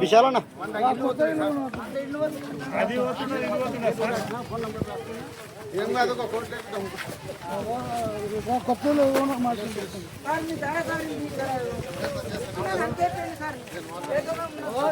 విశాలన్న ఏం కాదు ఒక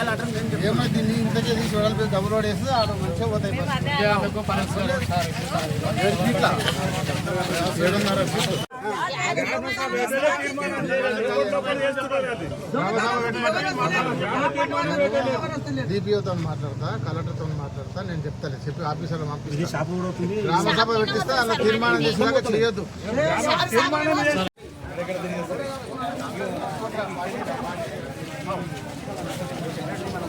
ఏమైతే దీన్ని ఇంతకే తీసి వేస్తే ఆడ మంచిగా పోతాయి ఏడున్నర డిపిఓతో మాట్లాడతా కలెక్టర్తో మాట్లాడతా నేను చెప్తాను చెప్పి ఆఫీసర్లు పంపిస్తా. గ్రామసభ పెట్టిస్తే అలా తీర్మానం చేసినాక చేయొద్దు.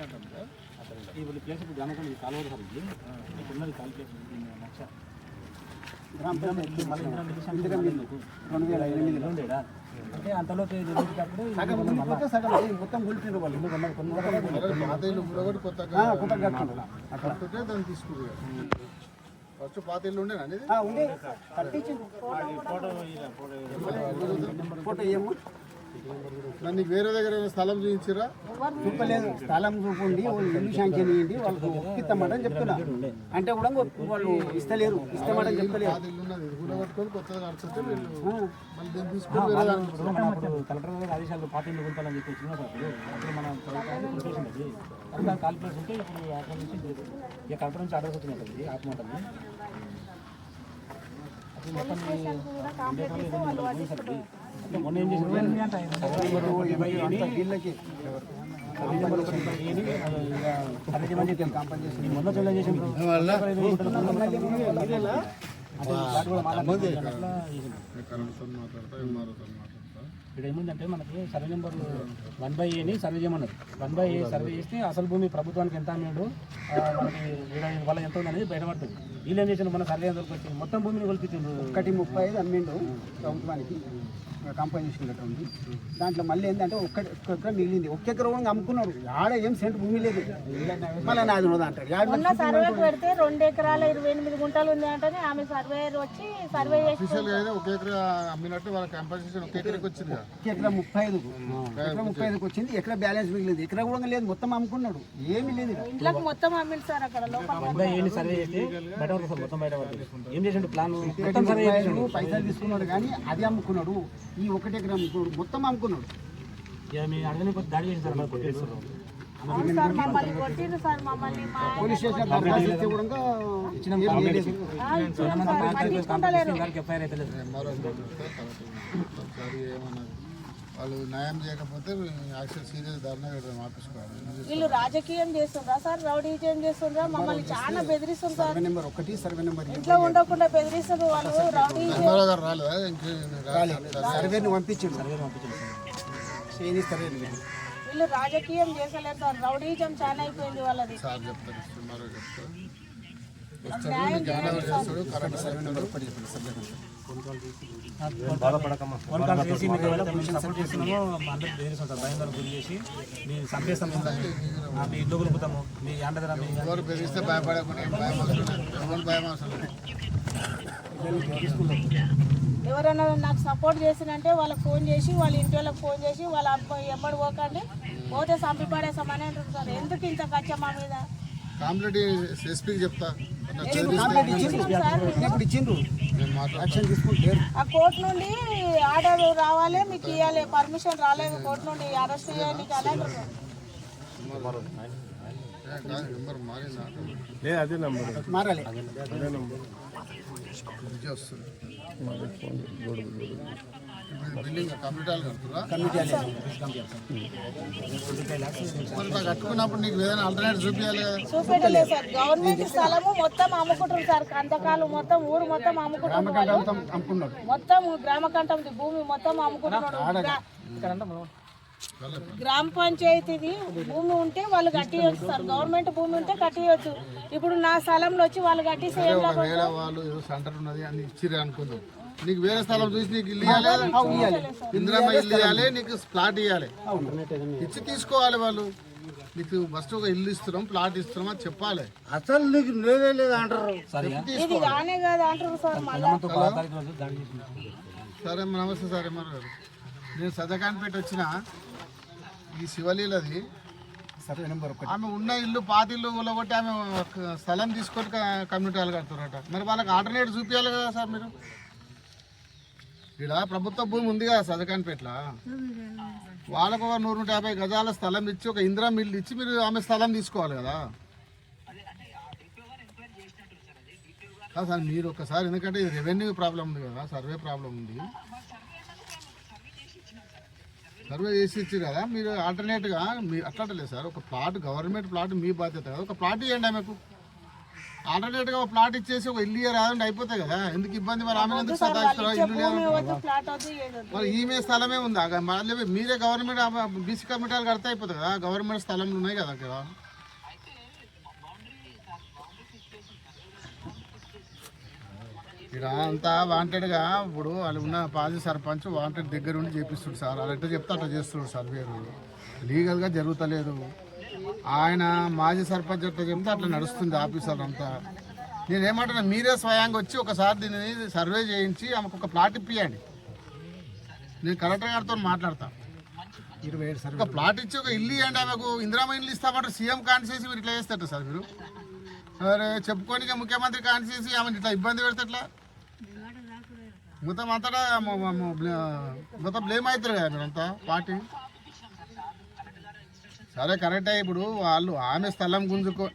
ఇప్పుడు ప్లేస్ ఇప్పుడు కాలువ సార్. ఇది ఇప్పుడు ఉన్నది కాలు ప్లేస్ లక్ష రెండు వేల ఎనిమిదిలో ఉండేడా అంటే అంతలో మొత్తం కూలిపోయిన వాళ్ళు. ఫస్ట్ పాత ఇల్లు అనేది ఫోటో ఏమో నీకు వేరే దగ్గర స్థలం చూపించిరా? చూపలేదు. స్థలం చూపండి వాళ్ళు ఇల్లు శాంక్షన్ ఇవ్వండి వాళ్ళకు ఒప్పిస్తామని చెప్తున్నా. అంటే కూడా వాళ్ళు ఇస్తలేరు ఇస్తామని చెప్తలేరు కలెక్టర్ గారి ఆదేశాలు పార్టీ గుంపాలని చెప్పి వచ్చినా సార్ అప్పుడు మన కరెక్ట్ కాల్కులేషన్ ఉంటే ఇప్పుడు అక్కడ నుంచి ఇక కలెక్టర్ నుంచి ఆర్డర్స్ వచ్చినాయి కదండి ఆత్మహత్య అప్పుడు మొత్తం మాట్లాడతా ఎంఆర్ఓతో ఇక్కడ ఏముందంటే మనకి సర్వే నెంబర్ వన్ బై ఏని సర్వే చేయమన్నారు. వన్ బై ఏ సర్వే చేస్తే అసలు భూమి ప్రభుత్వానికి ఎంత అన్నాడు మనకి ఈడ వాళ్ళ ఎంత ఉంది అనేది బయటపడుతుంది. వీళ్ళు ఏం చేసిన మన సర్వే అందరికి వచ్చింది. మొత్తం భూమిని కొలిపించిండు ఒకటి ముప్పై ఐదు అమ్మిండు ప్రభుత్వానికి కాంపన్సేషన్ లెటర్ ఉంది. దాంట్లో మళ్ళీ ఏంటంటే ఒక్క ఒక్క ఎకరం మిగిలింది. ఒక్క ఎకరం అమ్ముకున్నారు. ఆడ ఏం సెంట్ భూమి లేదు. మళ్ళీ నాది ఉన్నది అంటారు. మొన్న సర్వేకి పెడితే రెండు ఎకరాల ఇరవై ఎనిమిది గుంటలు ఉంది అంటే ఆమె సర్వేయర్ వచ్చి సర్వే చేసి ఒక ఎకరా అమ్మినట్టు వాళ్ళ కంపల్సేషన్ ఒక ఎకరకు వచ్చింది ఎకరా ముప్పై ఐదుకు ఎకరా ముప్పై ఐదుకు వచ్చింది. ఎకరా బ్యాలెన్స్ మిగిలింది. ఎకరా కూడా లేదు. మొత్తం అమ్ముకున్నాడు. ఏమీ లేదు. ఇంట్లోకి మొత్తం అమ్మింది సార్ అక్కడ లోపల ఏంటి సర్వే చేస్తే బయట వరకు సార్ మొత్తం బయట వరకు ఏం చేసిండు ప్లాన్ మొత్తం సర్వే చేసిండు. పైసలు తీసుకున్నాడు కానీ అది అమ్ముకున్నాడు. ఈ ఒకటి ఎకరం అమ్ముకున్నాడు మొత్తం అమ్ముకున్నాడు. దాడి చేసి సార్ సార్ మమ్మల్ని కొట్టిండ్రు సార్ మమ్మల్ని మా పోలీస్ స్టేషన్ దరఖాస్తు ఇస్తే కూడా ఇచ్చిన పట్టించుకుంటలేరు. ఒకసారి వాళ్ళు న్యాయం చేయకపోతే యాక్షన్ సీరియస్ ధర్నా పెట్టడం ఆపించుకోవాలి వీళ్ళు రాజకీయం చేస్తుండ్రా సార్ రౌడీజం చేస్తుండ్రా? మమ్మల్ని చాలా బెదిరిస్తుంది సార్. సర్వే నెంబర్ ఒకటి సర్వే నెంబర్ ఇంట్లో ఉండకుండా బెదిరిస్తారు వాళ్ళు రౌడీ ఎంఆర్ఓ గారు రాలేదా? ఇంకే సర్వేని పంపించిండు సర్వే పంపించిండు చేయని సర్వే వీళ్ళు రాజకీయం చేసలేరు. సార్ రౌడీజం చాలా అయిపోయింది వాళ్ళది. సార్ చెప్తారు చెప్తారు. ఫోన్ కాల్ చేసి మీకు ఎవరైనా పొజిషన్ సపోర్ట్ చేస్తున్నామో భయం గురి చేసి చంపేస్తాం మిమ్మల్ని మీ ఇల్లు మీ మీ భయపడకుండా భయం అవసరం భయం ఎవరైనా నాకు సపోర్ట్ చేసినంటే వాళ్ళకి ఫోన్ చేసి వాళ్ళ ఇంటి వాళ్ళకి ఫోన్ చేసి వాళ్ళ అబ్బాయి ఎమ్మడి పోకండి పోతే చంపి పడేస్తామని అంటారు సార్. ఎందుకు ఇంత కచ్చ మా మీద? కాంప్లీట్ ఎస్పీకి చెప్తా. ఆ కోర్టు నుండి ఆర్డర్ రావాలి మీకు ఇవ్వాలి పర్మిషన్ రాలేదు కోర్టు నుండి అరెస్ట్ చేయడానికి అని అంటారు సార్. నెంబర్. మారాలి. కట్టుకున్నప్పుడు నీకు ఏదైనా ఆల్టర్నేట్ చూపించాలి సార్. గవర్నమెంట్ స్థలము మొత్తం అమ్ముకుంటారు సార్. కందకాలు మొత్తం ఊరు మొత్తం మొత్తం గ్రామ కంఠం భూమి మొత్తం అమ్ముకుంటున్నాడు. గ్రామ పంచాయతీది భూమి ఉంటే వాళ్ళు కట్టియొచ్చు సార్ గవర్నమెంట్ భూమి ఉంటే కట్టియొచ్చు. ఇప్పుడు నా స్థలంలో వచ్చి వాళ్ళు కట్టేసి ఏం లాభం వేరే వాళ్ళు ఏదో సెంటర్ ఉన్నది అని ఇచ్చిర్రు అనుకుందాం. నీకు వేరే స్థలం చూసి నీకు ఇల్లు ఇవ్వాలి ఇందిరమ్మ ఇల్లు ఇవ్వాలి నీకు ప్లాట్ ఇవ్వాలి ఇచ్చి తీసుకోవాలి వాళ్ళు. నీకు ఫస్ట్ ఒక ఇల్లు ఇస్తున్నాం ప్లాట్ ఇస్తున్నాం అని చెప్పాలి. అసలు నీకు లేదే లేదా అంటారు. సరే ఇది కానే కాదు అంటారు సార్ మళ్ళీ. సరే అమ్మ, నమస్తే సార్ గారు నేను సదకాన్పేట వచ్చిన. ఈ శివలీలది సర్వే నెంబర్ ఒకటి. ఆమె ఉన్న ఇల్లు పాత ఇల్లు కొట్టి ఆమె ఒక స్థలం తీసుకొని కమ్యూనిటీ వాళ్ళు కడుతున్నారట. మరి వాళ్ళకి ఆల్టర్నేట్ చూపించాలి కదా సార్ మీరు? ఇక్కడ ప్రభుత్వ భూమి ఉంది కదా సదకాన్పేటలో. వాళ్ళకు ఒక నూరు నూట యాభై గజాల స్థలం ఇచ్చి ఒక ఇందిరా మిల్లు ఇచ్చి మీరు ఆమె స్థలం తీసుకోవాలి కదా. కాదు సార్ మీరు ఒకసారి ఎందుకంటే రెవెన్యూ ప్రాబ్లం ఉంది కదా సర్వే ప్రాబ్లం ఉంది. సర్వే చేసి ఇచ్చి కదా మీరు ఆల్టర్నేట్గా మీరు అట్లా లేదు సార్. ఒక ప్లాట్ గవర్నమెంట్ ప్లాట్ మీ బాధ్యత కదా. ఒక ప్లాట్ ఇవ్వండి ఆమెకు. ఆల్టర్నేట్గా ఒక ప్లాట్ ఇచ్చేసి ఒక ఇల్లు రాదండి అయిపోతాయి కదా. ఎందుకు ఇబ్బంది మరి? ఆమె ఎందుకు సతాయిస్తారో ఇల్లు లేదు మరి ఈమె స్థలమే ఉంది? మళ్ళీ మీరే గవర్నమెంట్ బీసీ కమిటీలు కడితే అయిపోతుంది కదా. గవర్నమెంట్ స్థలంలో ఉన్నాయి కదా అక్కడ. ఇక్కడ అంతా వాంటెడ్గా ఇప్పుడు వాళ్ళు ఉన్న పాజీ సర్పంచ్ వాంటెడ్ దగ్గర ఉండి చేపిస్తుడు సార్. అలాంటి ఎట్లా చెప్తే అట్లా చేస్తున్నాడు సర్వేరు లీగల్గా జరుగుతలేదు. ఆయన మాజీ సర్పంచ్ ఎట్లా చెప్తే అట్లా నడుస్తుంది ఆఫీసర్ అంతా. నేనేమంటున్నా మీరే స్వయంగా వచ్చి ఒకసారి దీన్ని సర్వే చేయించి ఆమెకు ఒక ప్లాట్ ఇప్పియండి. నేను కలెక్టర్ గారితో మాట్లాడతా. ఇరవై ఏడు సార్ ఒక ప్లాట్ ఇచ్చి ఒక ఇల్లు ఇవ్వండి ఆమెకు. ఇందిరామ ఇల్లు ఇస్తామంటారు సీఎం కాన్సేసి మీరు ఇట్లా చేస్తారు సార్ మీరు అరే చెప్పుకొని ముఖ్యమంత్రి కాన్సేసి ఆమె ఇట్లా ఇబ్బంది పెడతా ఎట్లా? మొత్తం అంతటా మొత్తం బ్లేమ్ అవుతారు కదా మీరంతా పార్టీ సరే కరెక్టే ఇప్పుడు వాళ్ళు ఆమె స్థలం గుంజుకో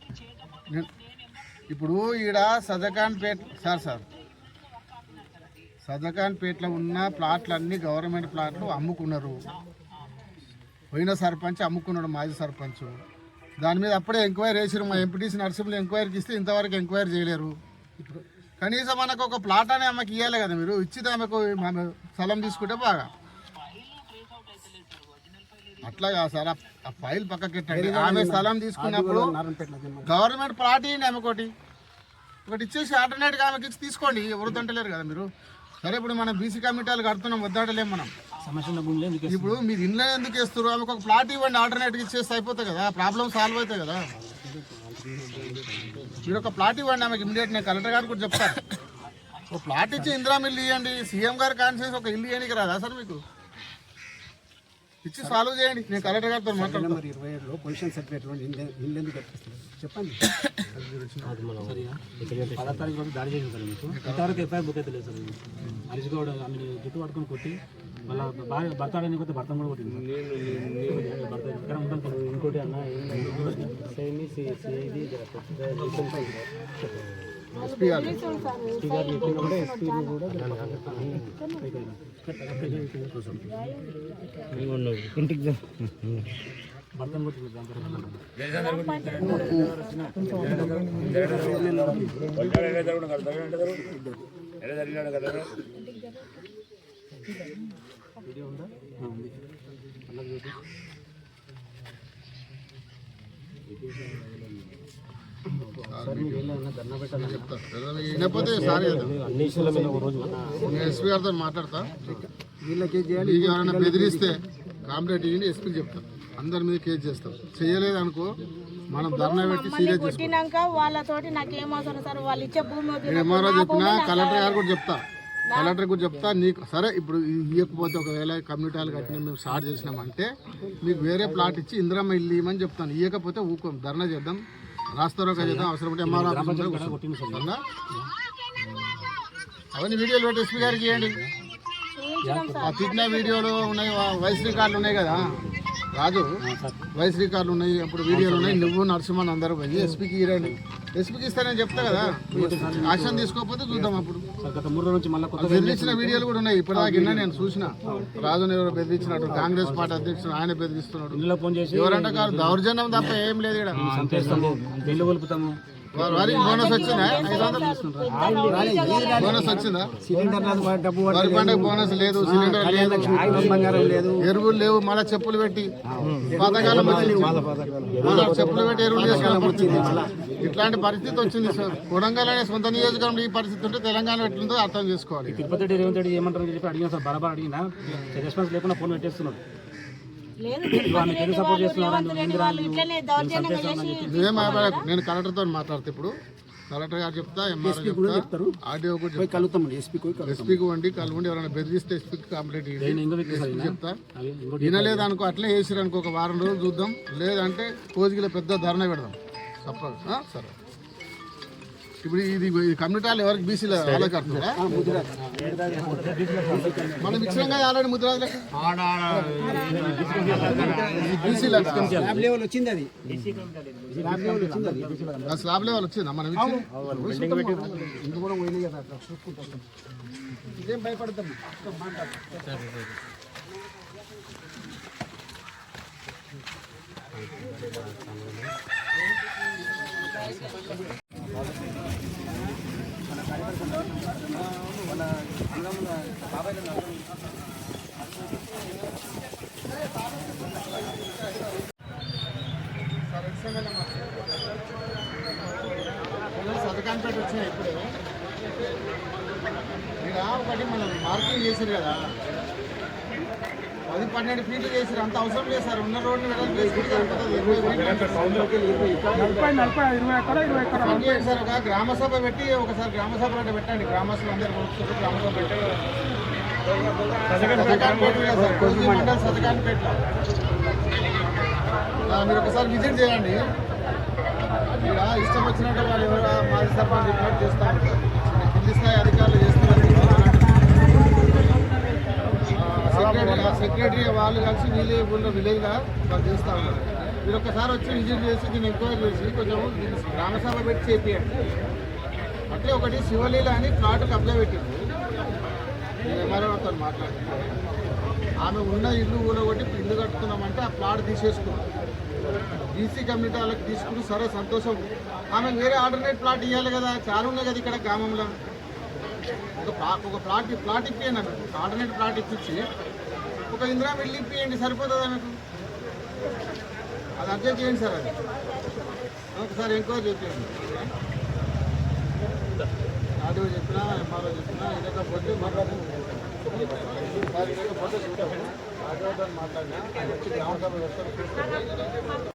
ఇప్పుడు ఈడ సజకాన్ పేట్ సార్ సార్. సజకాన్ పేట్లో ఉన్న ప్లాట్లన్నీ గవర్నమెంట్ ప్లాట్లు అమ్ముకున్నారు. పోయిన సర్పంచ్ అమ్ముకున్నాడు మాజీ సర్పంచ్. దాని మీద అప్పుడే ఎంక్వైరీ చేసిరు మా ఎంపీటీసీ నర్సింహులు ఎంక్వైరీకి ఇస్తే ఇంతవరకు ఎంక్వైరీ చేయలేరు. ఇప్పుడు కనీసం మనకు ఒక ప్లాట్ అనే ఆమెకి ఇవ్వాలి కదా మీరు. ఇచ్చితే ఆమెకు ఆమె స్థలం తీసుకుంటే బాగా. అట్లా కాదు సార్ ఆ- ఫైల్ పక్కకి ఆమె స్థలం తీసుకున్నప్పుడు. గవర్నమెంట్ ప్లాట్ ఇవ్వండి ఆమె ఒకటి ఒకటి ఇచ్చేసి ఆల్టర్నేట్గా ఆమెకి ఇచ్చి తీసుకోండి. ఎవరు తంటలేరు కదా మీరు. సరే ఇప్పుడు మనం బీసీ కమిటీలు కడుతున్నాం వద్దాడలేం మనం. ఇప్పుడు మీరు ఇంట్లో ఎందుకు వేస్తారు ఆమెకు ఒక ప్లాట్ ఇవ్వండి ఆల్టర్నేట్ ఇచ్చేస్తే అయిపోతుంది కదా. ప్రాబ్లం సాల్వ్ అవుతాయి కదా. మీరు ఒక ప్లాట్ ఇవ్వండి ఆమెకి ఇమీడియట్ నేను కలెక్టర్ గారికి కూడా చెప్తాను ఒక ప్లాట్ ఇచ్చి ఇందిరా ఇల్లు ఇవ్వండి సీఎం గారు కాన్సెన్స్ ఒక ఇల్లు ఇవ్వడానికి రాదా సార్ మీకు? ఇచ్చి సాల్వ్ చేయండి. నేను కలెక్టర్ గారితో మాట్లాడతాను నెంబర్ ఇరవై ఏడులో పొజిషన్ సర్టిఫికేట్ ఇల్లు ఇల్లు ఎందుకు చెప్పండి. పదో తారీఖు దాడి చేసింది సార్ మీకు. ఇంతవరకు ఎఫ్ఐఆర్ బుక్ అయితే లేదు సార్. హరీష్ గౌడ్ ఆమె జుట్టు పట్టుకొని కొట్టి మళ్ళీ భార్య భర్త ఆడని కొట్టి భర్త కూడా కొట్టింది. భర్త ఇక్కడ ఉంటాను. ఇంకోటి అన్న ఎస్పీ గారు ఆ, ఉంది అన్నది చూసి చెప్తా. వినకపోతే సారీ ఎస్పీ గారితో మాట్లాడతా. వీళ్ళకి ఎవరైనా బెదిరిస్తే కాంప్లైంట్ ఇవ్వండి ఎస్పీకి చెప్తాం అందరి మీద కేసు చేస్తాం. చేయలేదు అనుకో మనం ధర్నా పెట్టి సీరియస్ కొట్టినాక వాళ్ళతోటి నాకు ఏం అవసరం సార్? వాళ్ళు ఇచ్చే భూమి ఎంఆర్ఓ చెప్పినా కలెక్టర్ గారు కూడా చెప్తా. కలెక్టర్ కూడా చెప్తా నీకు సరే ఇప్పుడు ఇవ్వకపోతే ఒకవేళ కమ్యూనిటీ హాల్ కట్టిన మేము స్టార్ట్ చేసినామంటే మీకు వేరే ప్లాట్ ఇచ్చి ఇందిరమ్మ ఇల్లు ఇవ్వమని చెప్తాను. ఇవ్వకపోతే ఊకోం ధర్నా చేద్దాం రాస్తారో చేద్దాం అవసరం ఉంటే ఆఫీస్? అవన్నీ వీడియోలు పెట్టి ఎస్పీ గారికి ఇవ్వండి ఆ తిట్టిన వీడియోలు ఉన్నాయి వయసు రికార్డులు ఉన్నాయి కదా. రాజు వయసు రికార్డులు ఉన్నాయి అప్పుడు వీడియోలు ఉన్నాయి. నువ్వు నరసింహన్ అందరూ పోయి ఎస్పీకి ఇరండి ఎస్పీకి ఇస్తానని చెప్తా కదా. యాక్షన్ తీసుకోకపోతే చూద్దాం అప్పుడు. బెదిరించిన వీడియోలు కూడా ఉన్నాయి. ఇప్పటిదాకా విన్నా నేను చూసిన. రాజుని ఎవరు బెదిరించినట్టు కాంగ్రెస్ పార్టీ అధ్యక్షుడు ఆయన బెదిరిస్తున్నాడు. ఇంట్లో ఫోన్ చేసి ఎవరంటే కాదు దౌర్జన్యం తప్ప ఏం లేదు ఇక్కడ. వారికి బోనస్ వచ్చిందా? బోనస్ వచ్చిందా? సిలిండర్ పండుగ బోనస్ లేదు సిలిండర్ లేదు. ఎరువులు లేవు మళ్ళీ చెప్పులు పెట్టి. పథకాలు చెప్పులు పెట్టి ఎరువులు పరిస్థితి ఇట్లాంటి పరిస్థితి వచ్చింది సార్. కొడంగల్ అనే సొంత నియోజకవర్గంలో ఈ పరిస్థితి ఉంటే తెలంగాణ ఎట్లుందో అర్థం చేసుకోవాలి. తిరుపతి రేవంత్ రెడ్డి ఏమంటారు చెప్పి అడిగిన సార్. బరాబర్ అడిగినా రెస్పాన్స్ లేకుండా ఫోన్ పెట్టేస్తున్నాడు. నేను కలెక్టర్తో మాట్లాడతా ఇప్పుడు. కలెక్టర్ గారు చెప్తా ఎంఆర్ఓ ఆర్డీఓ కూడా కలుగుతాం ఎస్పీకి వండి కలవండి ఎవరైనా బెదిరిస్తే ఎస్పీకి కంప్లైంట్ ఇవ్వండి. చెప్తా. వినలేదు అనుకో అట్లే వేసిరు అనుకో ఒక వారం రోజులు చూద్దాం. లేదంటే కోజిగిలో పెద్ద ధర్నా పెడదాం. తప్పదు? సరే. ఇప్పుడు ఇది కమ్యూనిటీ ఎవరికి బీసీలో వాళ్ళకి కడుతుందా మనం ఇచ్చినాం కదా ఆల్రెడీ ముద్రాజులకి బీసీలో స్లాబ్ లెవెల్ వచ్చింది అది స్లాబ్ లెవెల్ మనం ఇచ్చి ఇంత కూడా పోయినాయి కదా అట్లా చూసుకుంటాం ఇదేం భయపడతాం సతకాన్పేట వచ్చినాయి ఇప్పుడే ఇక్కడ ఒకటి మనం మార్కింగ్ చేసారు కదా పది పన్నెండు ఫీట్లు చేసారు అంత అవసరం లేదు సార్ ఉన్న రోడ్డు సార్ ఒక గ్రామ సభ పెట్టి ఒకసారి గ్రామ సభ అంటే పెట్టండి గ్రామస్తులు అందరు గ్రామ సభ పెట్టి మండల్ సతకాన్పేటలో మీరు ఒకసారి విజిట్ చేయండి ఇక్కడ ఇష్టం వచ్చినట్టు వాళ్ళు ఎవరు మాజీ సర్పంచ్ రిపోర్ట్ చేస్తా ఉంటారు కింది స్థాయి అధికారులు చేస్తున్నారు సెక్రటరీ సెక్రటరీ వాళ్ళు కలిసి వీళ్ళే ఊళ్ళో విలేజ్గా వాళ్ళు చేస్తూ ఉన్నారు మీరు ఒక్కసారి వచ్చి విజిట్ చేసి దీన్ని ఎంక్వైరీ చేసి కొంచెం దీన్ని గ్రామసభ పెట్టి చేపియండి అట్లే ఒకటి శివలీల అని ప్లాట్ కబ్జా పెట్టింది నేను ఎంఆర్ఓతో మాట్లాడుతున్నాను ఆమె ఉన్న ఇల్లు ఊరగొట్టి ఇల్లు కట్టుకున్నామంటే ఆ ప్లాట్ తీసేసుకున్నాం. బీసీ కమ్యూనిటీ వాళ్ళకి తీసుకుని సరే సంతోషం. ఆమె వేరే ఆల్టర్నేట్ ప్లాట్ ఇవ్వాలి కదా చాలా ఉన్నాయి కదా ఇక్కడ గ్రామంలో. ఒక ప్లా- ఒక ప్లాట్ ప్లాట్ ఇప్పియండి ఆమె ఆల్టర్నేట్ ప్లాట్ ఇప్పించి ఒక ఇందిరా వెళ్ళి ఇప్పియండి సరిపోతుంది ఆమెకు? అది అర్జెంట్ చేయండి సార్ అది. ఒకసారి ఎంక్వైరీ చేయండి. ఆర్డీఓ చెప్పినా ఎంఆర్ఓ చెప్పినా ఇదకపోతే మాట్లాడుతుంది మాట్లాడినా వచ్చి గ్రామ సభ